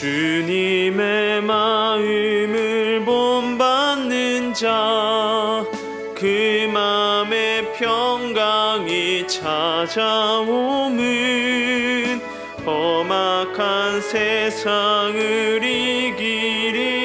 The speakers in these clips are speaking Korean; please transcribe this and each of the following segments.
주님의 마음을 본받는 자, 그 마음의 평강이 찾아오면 험악한 세상을 이기리미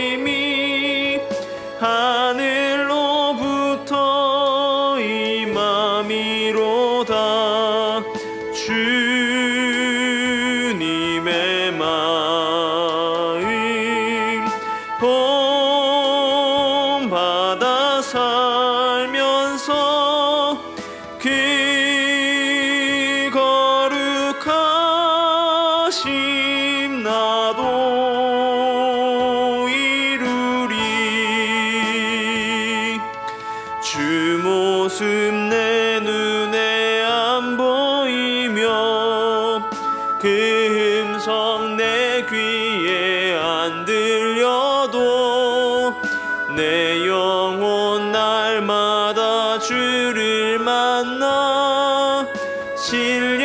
심 나도 이루리. 주 모습 내 눈에 안 보이며 그 음성 내 귀에 안 들려도 내 영혼 날마다 주를 만나 신령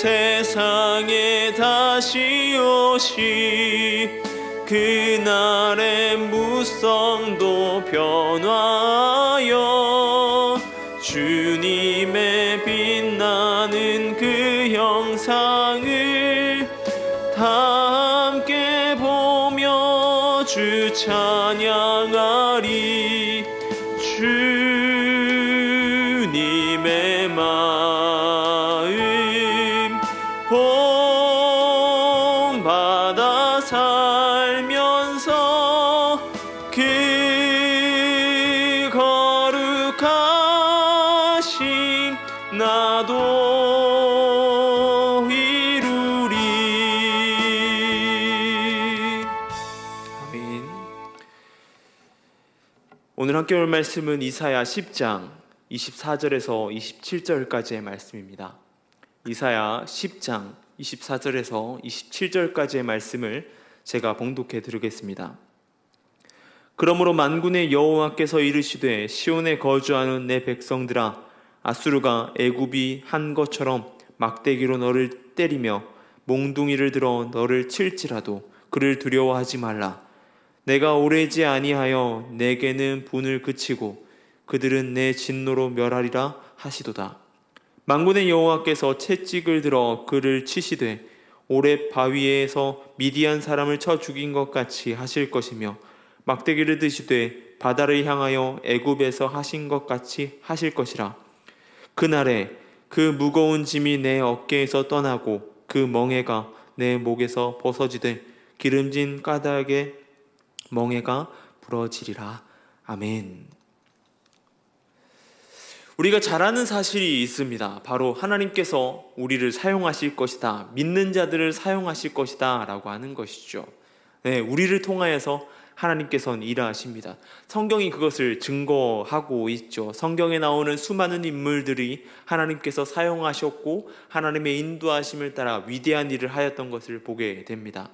세상에 다시 오시. 그날의 무성도 변화하여 주님의 빛나는 그 형상을 다 함께 보며 주 찬양하리. 주 오늘 함께 올 말씀은 이사야 10장 24절에서 27절까지의 말씀입니다. 이사야 10장 24절에서 27절까지의 말씀을 제가 봉독해 드리겠습니다. 그러므로 만군의 여호와께서 이르시되 시온에 거주하는 내 백성들아 아수르가 애굽이 한 것처럼 막대기로 너를 때리며 몽둥이를 들어 너를 칠지라도 그를 두려워하지 말라 내가 오래지 아니하여 내게는 분을 그치고 그들은 내 진노로 멸하리라 하시도다. 망군의 여호와께서 채찍을 들어 그를 치시되 오래 바위에서 미디안 사람을 쳐 죽인 것 같이 하실 것이며 막대기를 드시되 바다를 향하여 애굽에서 하신 것 같이 하실 것이라. 그날에 그 무거운 짐이 내 어깨에서 떠나고 그 멍에가 내 목에서 벗어지되 기름진 까닭에 멍에가 부러지리라. 아멘. 우리가 잘 아는 사실이 있습니다. 바로 하나님께서 우리를 사용하실 것이다. 믿는 자들을 사용하실 것이다. 라고 하는 것이죠. 네, 우리를 통하여서 하나님께서는 일하십니다. 성경이 그것을 증거하고 있죠. 성경에 나오는 수많은 인물들이 하나님께서 사용하셨고 하나님의 인도하심을 따라 위대한 일을 하였던 것을 보게 됩니다.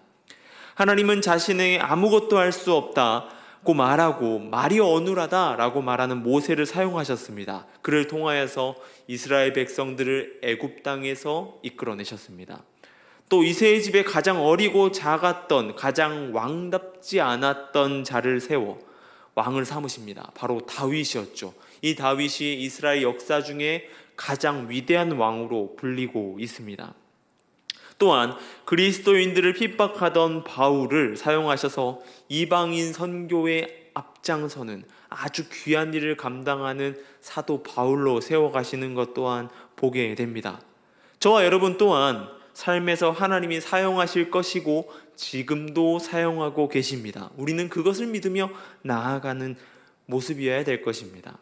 하나님은 자신의 아무것도 할 수 없다고 말하고 말이 어눌하다라고 말하는 모세를 사용하셨습니다. 그를 통하여서 이스라엘 백성들을 애굽 땅에서 이끌어내셨습니다. 또 이세의 집에 가장 어리고 작았던 가장 왕답지 않았던 자를 세워 왕을 삼으십니다. 바로 다윗이었죠. 이 다윗이 이스라엘 역사 중에 가장 위대한 왕으로 불리고 있습니다. 또한 그리스도인들을 핍박하던 바울을 사용하셔서 이방인 선교에 앞장서는 아주 귀한 일을 감당하는 사도 바울로 세워가시는 것 또한 보게 됩니다. 저와 여러분 또한 삶에서 하나님이 사용하실 것이고 지금도 사용하고 계십니다. 우리는 그것을 믿으며 나아가는 모습이어야 될 것입니다.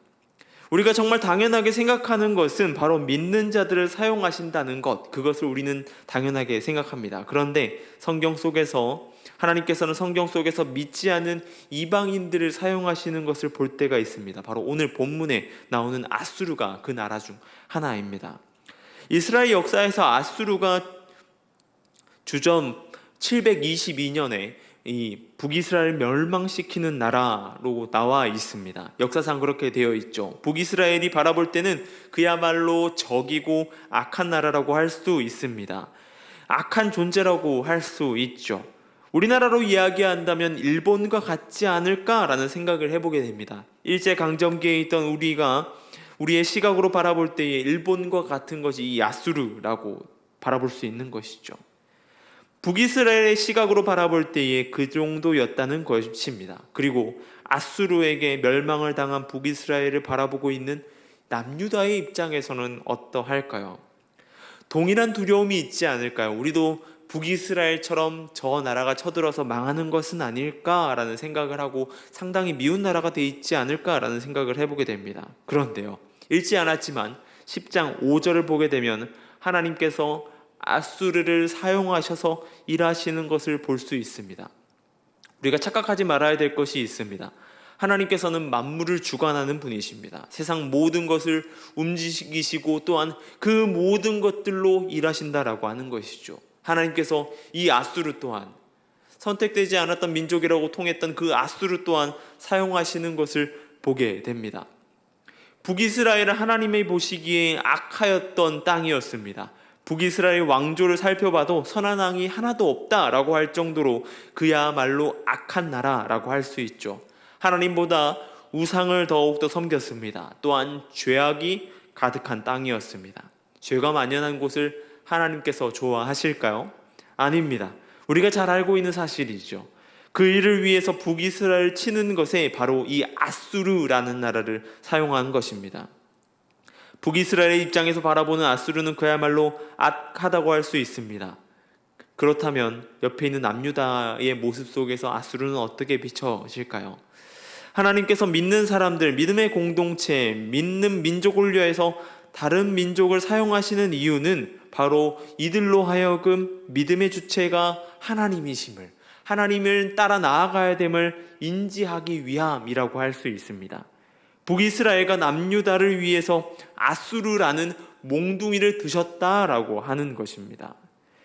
우리가 정말 당연하게 생각하는 것은 바로 믿는 자들을 사용하신다는 것, 그것을 우리는 당연하게 생각합니다. 그런데 성경 속에서 하나님께서는 성경 속에서 믿지 않은 이방인들을 사용하시는 것을 볼 때가 있습니다. 바로 오늘 본문에 나오는 아수르가 그 나라 중 하나입니다. 이스라엘 역사에서 아수르가 주전 722년에 이 북이스라엘 멸망시키는 나라로 나와 있습니다. 역사상 그렇게 되어 있죠. 북이스라엘이 바라볼 때는 그야말로 적이고 악한 나라라고 할 수 있습니다. 악한 존재라고 할 수 있죠. 우리나라로 이야기한다면 일본과 같지 않을까라는 생각을 해보게 됩니다. 일제 강점기에 있던 우리가 우리의 시각으로 바라볼 때에 일본과 같은 것이 이 야수르라고 바라볼 수 있는 것이죠. 북이스라엘의 시각으로 바라볼 때에 그 정도였다는 것입니다. 그리고 아수르에게 멸망을 당한 북이스라엘을 바라보고 있는 남유다의 입장에서는 어떠할까요? 동일한 두려움이 있지 않을까요? 우리도 북이스라엘처럼 저 나라가 쳐들어서 망하는 것은 아닐까라는 생각을 하고 상당히 미운 나라가 돼 있지 않을까라는 생각을 해보게 됩니다. 그런데요. 읽지 않았지만 10장 5절을 보게 되면 하나님께서 아수르를 사용하셔서 일하시는 것을 볼 수 있습니다. 우리가 착각하지 말아야 될 것이 있습니다. 하나님께서는 만물을 주관하는 분이십니다. 세상 모든 것을 움직이시고 또한 그 모든 것들로 일하신다라고 하는 것이죠. 하나님께서 이 아수르 또한 선택되지 않았던 민족이라고 통했던 그 아수르 또한 사용하시는 것을 보게 됩니다. 북이스라엘은 하나님의 보시기에 악하였던 땅이었습니다. 북이스라엘 왕조를 살펴봐도 선한 왕이 하나도 없다라고 할 정도로 그야말로 악한 나라라고 할 수 있죠. 하나님보다 우상을 더욱더 섬겼습니다. 또한 죄악이 가득한 땅이었습니다. 죄가 만연한 곳을 하나님께서 좋아하실까요? 아닙니다. 우리가 잘 알고 있는 사실이죠. 그 일을 위해서 북이스라엘 치는 것에 바로 이 아수르라는 나라를 사용한 것입니다. 북이스라엘의 입장에서 바라보는 아수르는 그야말로 악하다고 할 수 있습니다. 그렇다면 옆에 있는 남유다의 모습 속에서 아수르는 어떻게 비춰질까요? 하나님께서 믿는 사람들, 믿음의 공동체, 믿는 민족을 위해서 다른 민족을 사용하시는 이유는 바로 이들로 하여금 믿음의 주체가 하나님이심을, 하나님을 따라 나아가야 됨을 인지하기 위함이라고 할 수 있습니다. 북이스라엘과 남유다를 위해서 아수르라는 몽둥이를 드셨다라고 하는 것입니다.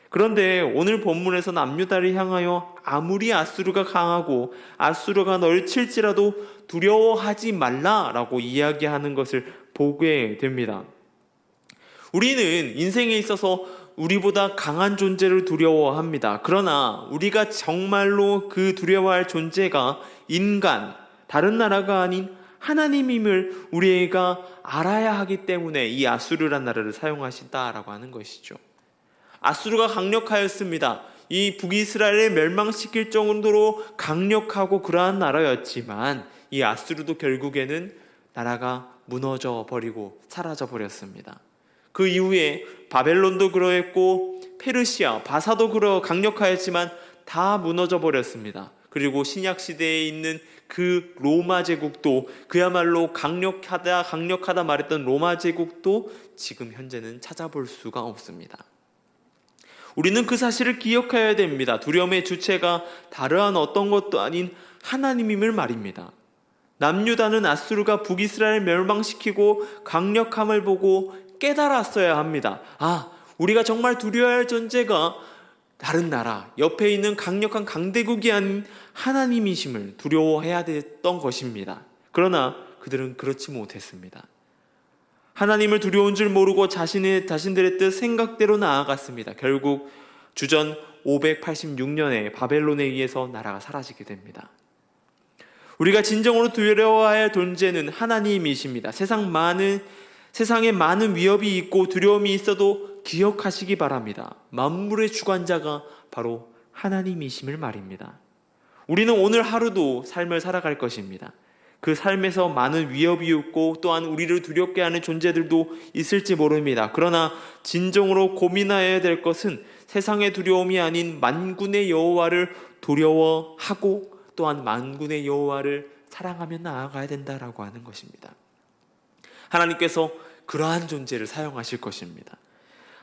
그런데 오늘 본문에서 남유다를 향하여 아무리 아수르가 강하고 아수르가 널 칠지라도 두려워하지 말라라고 이야기하는 것을 보게 됩니다. 우리는 인생에 있어서 우리보다 강한 존재를 두려워합니다. 그러나 우리가 정말로 그 두려워할 존재가 인간, 다른 나라가 아닌 하나님임을 우리가 알아야 하기 때문에 이 아수르란 나라를 사용하신다라고 하는 것이죠. 아수르가 강력하였습니다. 이 북이스라엘을 멸망시킬 정도로 강력하고 그러한 나라였지만 이 아수르도 결국에는 나라가 무너져 버리고 사라져 버렸습니다. 그 이후에 바벨론도 그러했고 페르시아, 바사도 그러 강력하였지만 다 무너져 버렸습니다. 그리고 신약 시대에 있는 그 로마 제국도 그야말로 강력하다 강력하다 말했던 로마 제국도 지금 현재는 찾아볼 수가 없습니다. 우리는 그 사실을 기억해야 됩니다. 두려움의 주체가 다르한 어떤 것도 아닌 하나님임을 말입니다. 남유다는 아수르가 북이스라엘 멸망시키고 강력함을 보고 깨달았어야 합니다. 아, 우리가 정말 두려워할 존재가 다른 나라, 옆에 있는 강력한 강대국이 아닌 하나님이심을 두려워해야 됐던 것입니다. 그러나 그들은 그렇지 못했습니다. 하나님을 두려운 줄 모르고 자신의 자신들의 뜻 생각대로 나아갔습니다. 결국 주전 586년에 바벨론에 의해서 나라가 사라지게 됩니다. 우리가 진정으로 두려워할 존재는 하나님이십니다. 세상 많은 세상에 많은 위협이 있고 두려움이 있어도 기억하시기 바랍니다. 만물의 주관자가 바로 하나님이심을 말입니다. 우리는 오늘 하루도 삶을 살아갈 것입니다. 그 삶에서 많은 위협이 있고 또한 우리를 두렵게 하는 존재들도 있을지 모릅니다. 그러나 진정으로 고민해야 될 것은 세상의 두려움이 아닌 만군의 여호와를 두려워하고 또한 만군의 여호와를 사랑하며 나아가야 된다라고 하는 것입니다. 하나님께서 그러한 존재를 사용하실 것입니다.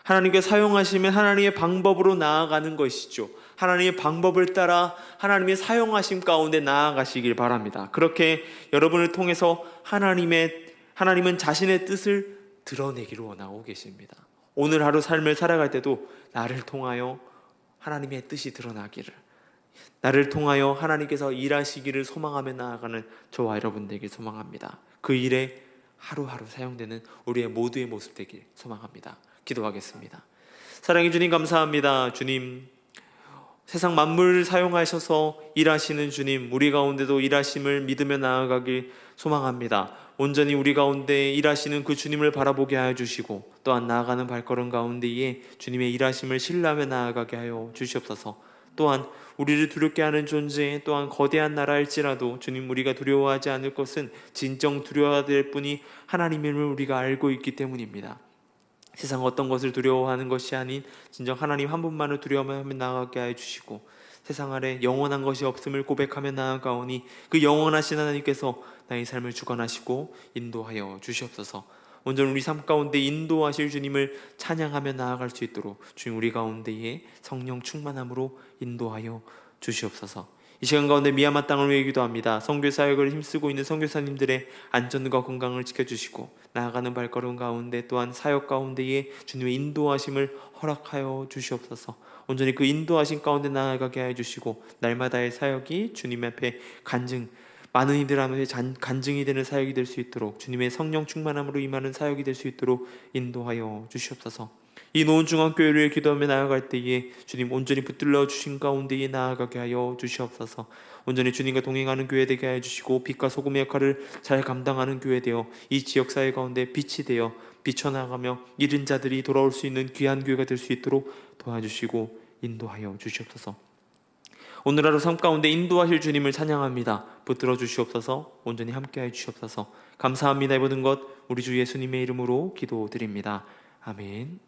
하나님께 사용하시면 하나님의 방법으로 나아가는 것이죠. 하나님의 방법을 따라 하나님의 사용하심 가운데 나아가시길 바랍니다. 그렇게 여러분을 통해서 하나님의 하나님은 자신의 뜻을 드러내기를 원하고 계십니다. 오늘 하루 삶을 살아갈 때도 나를 통하여 하나님의 뜻이 드러나기를 나를 통하여 하나님께서 일하시기를 소망하며 나아가는 저와 여러분 되길 소망합니다. 그 일에 하루하루 사용되는 우리의 모두의 모습 되길 소망합니다. 기도하겠습니다. 사랑해 주님 감사합니다. 주님 세상 만물을 사용하셔서 일하시는 주님 우리 가운데도 일하심을 믿으며 나아가길 소망합니다. 온전히 우리 가운데 일하시는 그 주님을 바라보게 하여 주시고 또한 나아가는 발걸음 가운데에 주님의 일하심을 신뢰하며 나아가게 하여 주시옵소서. 또한 우리를 두렵게 하는 존재 또한 거대한 나라일지라도 주님 우리가 두려워하지 않을 것은 진정 두려워야 될 뿐이 하나님임을 우리가 알고 있기 때문입니다. 세상 어떤 것을 두려워하는 것이 아닌 진정 하나님 한 분만을 두려워하며 나아가게 해 주시고 세상 아래 영원한 것이 없음을 고백하며 나아가오니 그 영원하신 하나님께서 나의 삶을 주관하시고 인도하여 주시옵소서. 온전 우리 삶 가운데 인도하실 주님을 찬양하며 나아갈 수 있도록 주님 우리 가운데에 성령 충만함으로 인도하여 주시옵소서. 이 시간 가운데 미얀마 땅을 위해 기도합니다. 선교 사역을 힘쓰고 있는 선교사님들의 안전과 건강을 지켜주시고 나아가는 발걸음 가운데 또한 사역 가운데에 주님의 인도하심을 허락하여 주시옵소서. 온전히 그 인도하심 가운데 나아가게 해 주시고 날마다의 사역이 주님 앞에 간증 많은 이들 앞에 간증이 되는 사역이 될 수 있도록 주님의 성령 충만함으로 임하는 사역이 될 수 있도록 인도하여 주시옵소서. 이 노은 중앙교회를 기도하며 나아갈 때에 주님 온전히 붙들러 주신 가운데에 나아가게 하여 주시옵소서. 온전히 주님과 동행하는 교회 되게 하여 주시고 빛과 소금의 역할을 잘 감당하는 교회 되어 이 지역 사회 가운데 빛이 되어 비춰나가며 잃은 자들이 돌아올 수 있는 귀한 교회가 될 수 있도록 도와주시고 인도하여 주시옵소서. 오늘 하루 삶 가운데 인도하실 주님을 찬양합니다. 붙들어 주시옵소서. 온전히 함께하여 주시옵소서. 감사합니다. 이 모든 것 우리 주 예수님의 이름으로 기도드립니다. 아멘.